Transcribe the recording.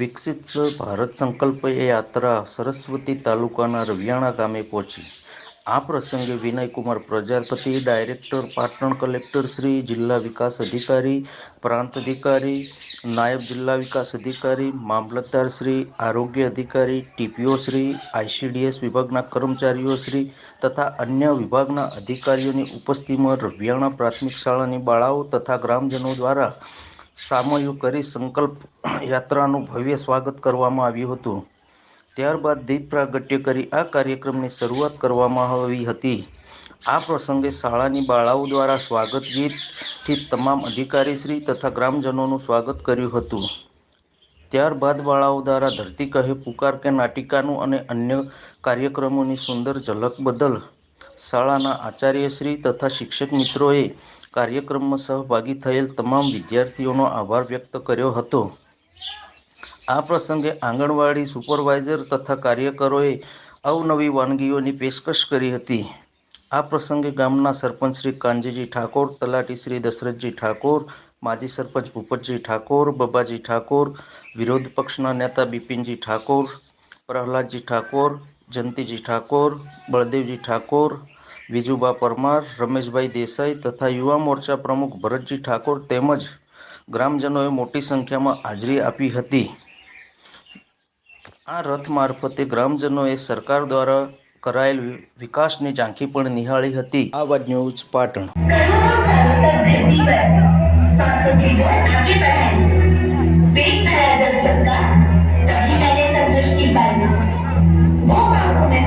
વિકસિત ભારત સંકલ્પ એ યાત્રા સરસ્વતી તાલુકાના રવિયાણા ગામે પહોંચી. આ પ્રસંગે વિનયકુમાર પ્રજાપતિ, ડાયરેક્ટર, પાટણ કલેક્ટર શ્રી, જિલ્લા વિકાસ અધિકારી, પ્રાંત અધિકારી, નાયબ જિલ્લા વિકાસ અધિકારી, મામલતદાર શ્રી, આરોગ્ય અધિકારી, ટીપીઓ શ્રી, આઈસીડીએસ વિભાગના કર્મચારીઓ શ્રી તથા અન્ય વિભાગના અધિકારીઓની ઉપસ્થિતિમાં રવિયાણા પ્રાથમિક શાળાની બાળાઓ તથા ગ્રામજનો દ્વારા સામયું કરી સંકલ્પ યાત્રાનું ભવ્ય સ્વાગત કરવામાં આવ્યું હતું. ત્યારબાદ દીપ પ્રાગટ્ય કરી આ કાર્યક્રમની શરૂઆત કરવામાં આવી હતી. આ પ્રસંગે શાળાની બાળાઓ દ્વારા સ્વાગત ગીતથી તમામ અધિકારીશ્રી તથા ગ્રામજનોનું સ્વાગત કર્યું હતું. ત્યારબાદ બાળાઓ દ્વારા ધરતી કહે પુકાર કે નાટિકાનું અને અન્ય કાર્યક્રમોની સુંદર ઝલક બદલ શાળાના આચાર્યશ્રી તથા શિક્ષક મિત્રોએ કાર્યક્રમમાં સહભાગી થયેલ તમામ વિદ્યાર્થીઓનો આભાર વ્યક્ત કર્યો હતો. આ પ્રસંગે આંગણવાડી સુપરવાઇઝર તથા કાર્યકરોએ અવનવી વાનગીઓની પેશકશ કરી હતી. આ પ્રસંગે ગામના સરપંચ શ્રી કાનજીજી ઠાકોર, તલાટી શ્રી દશરથજી ઠાકોર, માજી સરપંચ ભૂપતજી ઠાકોર, બબાજી ઠાકોર, વિરોધ પક્ષના નેતા બિપિનજી ઠાકોર, પ્રહલાદજી ઠાકોર, જંતીજી ઠાકોર, બળદેવજી ઠાકોર વિજુબા પરમાર રમેશભાઈ દેસાઈ તથા યુવા મોરચા પ્રમુખ ભરતજી ઠાકોર તેમજ ગ્રામજનોએ મોટી સંખ્યામાં હાજરી આપી હતી આ રથ મારફતે ગ્રામજનોએ સરકાર દ્વારા કરાયેલ વિકાસની ઝાંખી પણ નિહાળી હતી આવાજ ન્યૂઝ પાટણ करोड़ों सालों तक धरती पर सांसों की डोर आगे बढ़ाई पेट भरा जब सबका तभी मैंने संतुष्टि पाई वो आंखों में